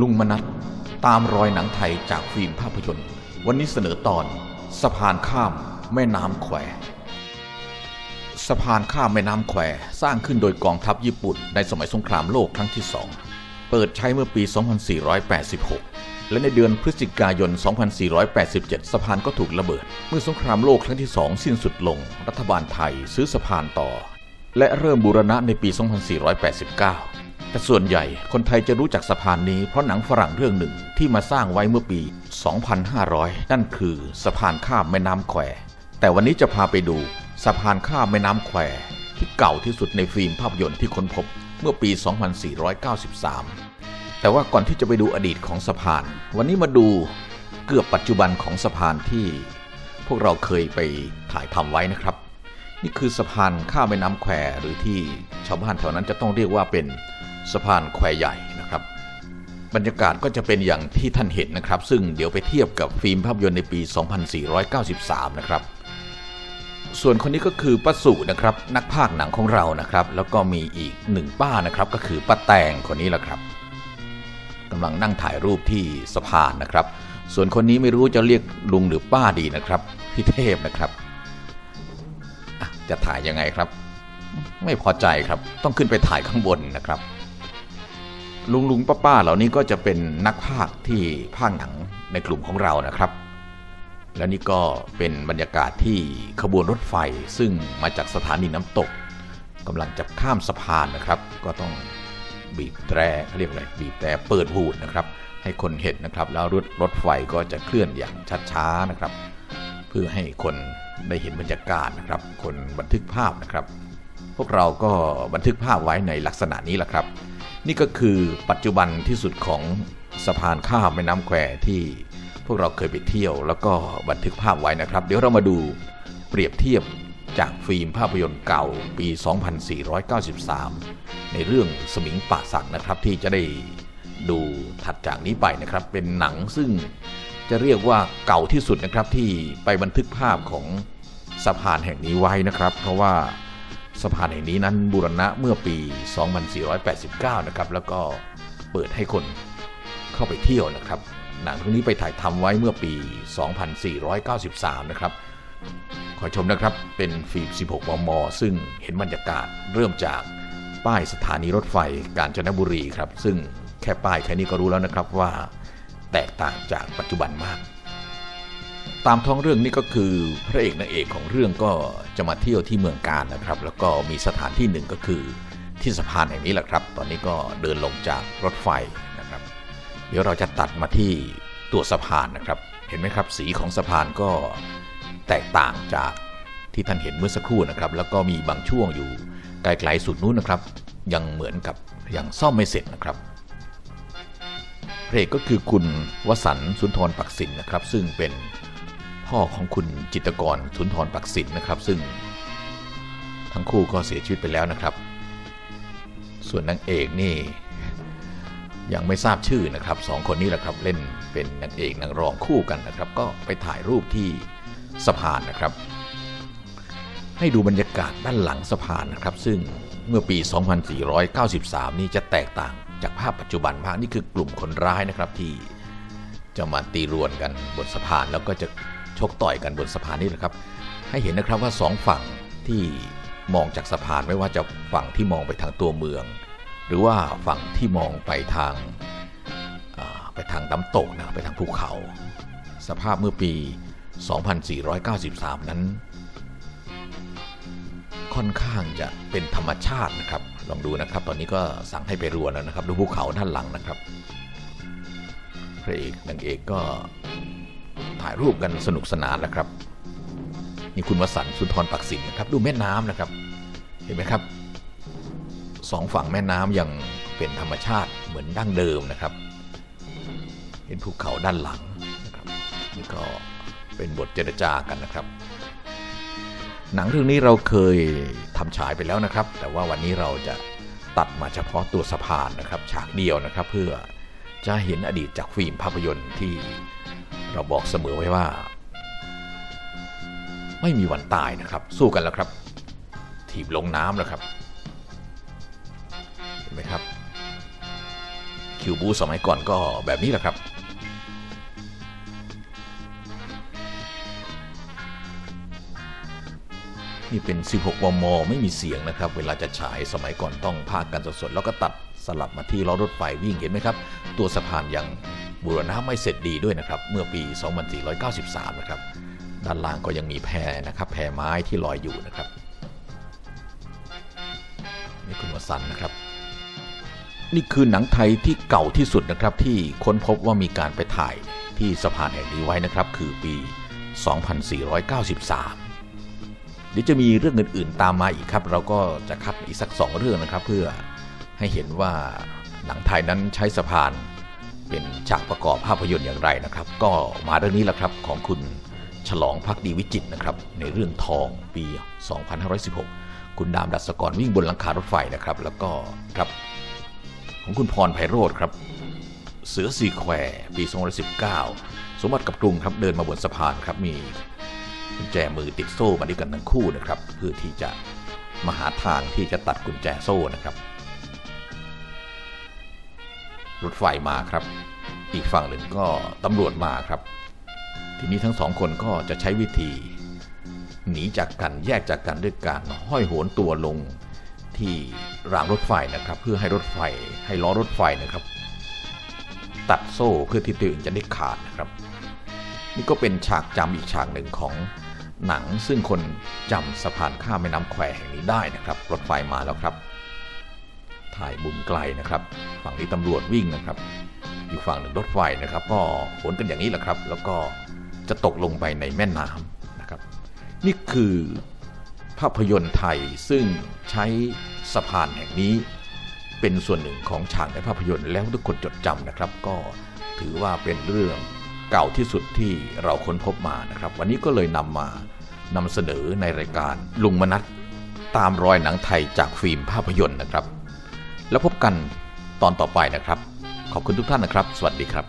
ลุงมนัทตามรอยหนังไทยจากฟิล์มภาพยนตร์ วันนี้เสนอตอนสะพานข้ามแม่น้ำแควสะพานข้ามแม่น้ำแควสร้างขึ้นโดยกองทัพญี่ปุ่นในสมัยสงครามโลกครั้งที่สองเปิดใช้เมื่อปี 2486 และในเดือนพฤศจิกายน 2487 สะพานก็ถูกระเบิด เมื่อสงครามโลกครั้งที่สองสิ้นสุดลง รัฐบาลไทยซื้อสะพานต่อ และเริ่มบูรณะในปี 2489 แต่ส่วนใหญ่คนไทยจะรู้จักสะพานนี้เพราะหนังฝรั่งเรื่องหนึ่งที่มาสร้างไว้เมื่อปี 2500 นั่นคือสะพานข้ามแม่น้ำแคว แต่วันนี้จะพาไปดูสะพานข้ามแม่น้ำแคว ที่เก่าที่สุดในฟิล์มภาพยนตร์ที่ค้นพบเมื่อปี 2493 แต่ว่าก่อนที่จะไปดูอดีตของสะพาน วันนี้มาดูเกือบปัจจุบันของสะพานที่ พวกเราเคยไปถ่ายทำไว้นะครับ นี่คือสะพานข้ามแม่น้ำแควหรือที่ชาวบ้านแถวนั้นจะต้องเรียกว่าเป็น สะพานแควใหญ่นะครับบรรยากาศก็จะเป็นอย่างที่ท่านเห็นนะครับ ซึ่งเดี๋ยวไปเทียบกับฟิล์มภาพยนตร์ในปี 2493 นะครับ ส่วนคนนี้ก็คือป้าสุนะครับ นักพากย์หนังของเรานะครับ แล้วก็มีอีกหนึ่งป้านะครับ ก็คือป้าแตงคนนี้แหละครับกำลังนั่งถ่ายรูปที่สะพานนะครับ ส่วนคนนี้ไม่รู้จะเรียกลุงหรือป้าดีนะครับ พี่เทพนะครับจะถ่ายยังไงครับ ไม่พอใจครับต้องขึ้นไปถ่ายข้างบนนะครับ ลุงลุงป้าป้าเหล่านี้ก็จะเป็นนักพากย์ที่พากย์หนังในกลุ่มของเรานะครับ และนี่ก็เป็นบรรยากาศที่ขบวนรถไฟซึ่งมาจากสถานีน้ำตกกำลังจะข้ามสะพานนะครับ ก็ต้องบีบแตรเขาเรียกอะไรบีบแตรเปิดหูดนะครับ ให้คนเห็นนะครับ แล้วรถรถไฟก็จะเคลื่อนอย่างช้าๆนะครับ เพื่อให้คนได้เห็นบรรยากาศนะครับ คนบันทึกภาพนะครับ พวกเราก็บันทึกภาพไว้ในลักษณะนี้แหละครับ นี่ก็คือปัจจุบันที่สุดของสะพานข้ามแม่น้ำแควที่พวกเราเคยไปเที่ยว แล้วก็บันทึกภาพไว้นะครับ เดี๋ยวเรามาดูเปรียบเทียบจากฟิล์มภาพยนตร์เก่าปี 2493 ในเรื่องสมิงป่าสักนะครับที่จะได้ดูถัดจากนี้ไปนะครับ เป็นหนังซึ่งจะเรียกว่าเก่าที่สุดนะครับที่ไปบันทึกภาพของสะพานแห่งนี้ไว้นะครับ เพราะว่า สะพานแห่งนี้นั้นบูรณะเมื่อปี 2489 นะครับ แล้วก็เปิดให้คนเข้าไปเที่ยวนะครับ หนังเรื่องนี้ไปถ่ายทำไว้เมื่อปี 2493 นะครับ ขอชมนะครับ เป็นฟิล์ม 16 มม ซึ่งเห็นบรรยากาศเริ่มจากป้ายสถานีรถไฟกาญจนบุรีครับ ซึ่งแค่ป้ายแค่นี้ก็รู้แล้วนะครับว่า แตกต่างจากปัจจุบันมาก ตามท้องเรื่องนี่ก็คือพระเอกนางเอกของเรื่องก็จะมาเที่ยวที่เมืองการนะครับ แล้วก็มีสถานที่หนึ่งก็คือที่สะพานแห่งนี้แหละครับ ตอนนี้ก็เดินลงจากรถไฟนะครับ เดี๋ยวเราจะตัดมาที่ตัวสะพานนะครับ เห็นไหมครับ สีของสะพานก็แตกต่างจากที่ท่านเห็นเมื่อสักครู่นะครับ แล้วก็มีบางช่วงอยู่ไกลๆสุดนู้นนะครับ ยังเหมือนกับยังซ่อมไม่เสร็จนะครับพระเอกก็คือคุณวสันต์สุนทรปักสินนะครับ ซึ่งเป็น พ่อของคุณจิตกรสุนทรปักสินนะครับ ซึ่งทั้งคู่ก็เสียชีวิตไปแล้วนะครับ ส่วนนางเอกนี่ยังไม่ทราบชื่อนะครับสองคนนี้แหละครับเล่นเป็นนางเอกนางรองคู่กันนะครับ ก็ไปถ่ายรูปที่สะพานนะครับ ให้ดูบรรยากาศด้านหลังสะพานนะครับ ซึ่งเมื่อปี 2493 นี่จะแตกต่างจากภาพปัจจุบันมากนี่คือกลุ่มคนร้ายนะครับที่จะมาตีรวนกันบนสะพานแล้วก็จะ ชกต่อยกันบนสะพานนี่แหละครับ ให้เห็นนะครับว่าสองฝั่งที่มองจากสะพานไม่ว่าจะฝั่งที่มองไปทางตัวเมือง หรือว่าฝั่งที่มองไปทางไปทางน้ำตกนะไปทางภูเขา สภาพเมื่อปี 2493 นั้น ค่อนข้างจะเป็นธรรมชาตินะครับ ลองดูนะครับ ตอนนี้ก็สั่งให้ไปรัวแล้วนะครับ ดูภูเขาด้านหลังนะครับพระเอกนางเอกก็ ถ่ายรูปกันสนุกสนานแล้วครับ นี่คุณวสันต์สุนทรปักสินนะครับ ดูแม่น้ำนะครับ เห็นไหมครับสองฝั่งแม่น้ำยังเป็นธรรมชาติเหมือนดั้งเดิมนะครับ เห็นภูเขาด้านหลังนะครับนี่ก็เป็นบทเจรจากันนะครับ หนังเรื่องนี้เราเคยทำฉายไปแล้วนะครับ แต่ว่าวันนี้เราจะตัดมาเฉพาะตัวสะพานนะครับ ฉากเดียวนะครับเพื่อจะเห็นอดีตจากฟิล์มภาพยนตร์ที่ เราบอกเสมอไว้ว่า ไม่มีวันตายนะครับ สู้กันแล้วครับ ถีบลงน้ำแล้วครับ เห็นไหมครับ คิวบูสมัยก่อนก็แบบนี้แหละครับ นี่เป็น 16มมไม่มีเสียงนะครับ เวลาจะฉายสมัยก่อนต้องพากกันสดๆแล้วก็ตัดสลับมาที่ล้อรถไฟวิ่งเห็นไหมครับ ตัวสะพานยัง บูรณะไม่เสร็จดีด้วยนะครับ เมื่อปี 2493 นะครับ ด้านล่างก็ยังมีแพนะครับ แพไม้ที่ลอยอยู่นะครับ นี่คุณวสันนะครับ นี่คือหนังไทยที่เก่าที่สุดนะครับ ที่ค้นพบว่ามีการไปถ่ายที่สะพานแห่งนี้ไว้นะครับ คือปี 2493เดี๋ยวจะมีเรื่องอื่นๆตามมาอีกครับ เราก็จะคัดอีกสักสองเรื่องนะครับ เพื่อให้เห็นว่าหนังไทยนั้นใช้สะพาน เป็นฉากประกอบภาพยนตร์อย่างไรนะครับ ก็มาเรื่องนี้แหละครับของคุณฉลองพักดีวิจิตนะครับ ในเรื่องทองปี 2516 คุณดามดัศกรวิ่งบนหลังคารถไฟนะครับ แล้วก็ครับของคุณพรไพโรธครับ เสือสีแควปี 2019 สมบัติกับกรุงครับเดินมาบนสะพานครับมีกุญแจมือติดโซ่มาด้วยกันทั้งคู่นะครับ เพื่อที่จะมาหาทางที่จะตัดกุญแจโซ่นะครับ รถไฟมาครับ อีกฝั่งหนึ่งก็ตำรวจมาครับ ทีนี้ทั้งสองคนก็จะใช้วิธี หนีจากกันแยกจากกันด้วยการห้อยโหนตัวลงที่รางรถไฟนะครับ เพื่อให้รถไฟให้ล้อรถไฟนะครับ ตัดโซ่เพื่อที่ตัวเองจะได้ขาดนะครับ นี่ก็เป็นฉากจำอีกฉากหนึ่งของหนังซึ่งคนจำสะพานข้ามแม่น้ำแควแห่งนี้ได้นะครับ รถไฟมาแล้วครับ ถ่ายมุมไกลนะครับ ฝั่งนี้ตำรวจวิ่งนะครับอีกฝั่งหนึ่งรถไฟนะครับ ก็โหนกันอย่างนี้แหละครับ แล้วก็จะตกลงไปในแม่น้ำนะครับ นี่คือภาพยนตร์ไทยซึ่งใช้สะพานแห่งนี้ เป็นส่วนหนึ่งของฉากในภาพยนตร์แล้วทุกคนจดจำนะครับ ก็ถือว่าเป็นเรื่องเก่าที่สุดที่เราค้นพบมานะครับ วันนี้ก็เลยนำมานำเสนอในรายการลุงมนัทตามรอยหนังไทยจากฟิล์มภาพยนตร์นะครับ แล้วพบกันตอนต่อไปนะครับ ขอบคุณทุกท่านนะครับ สวัสดีครับ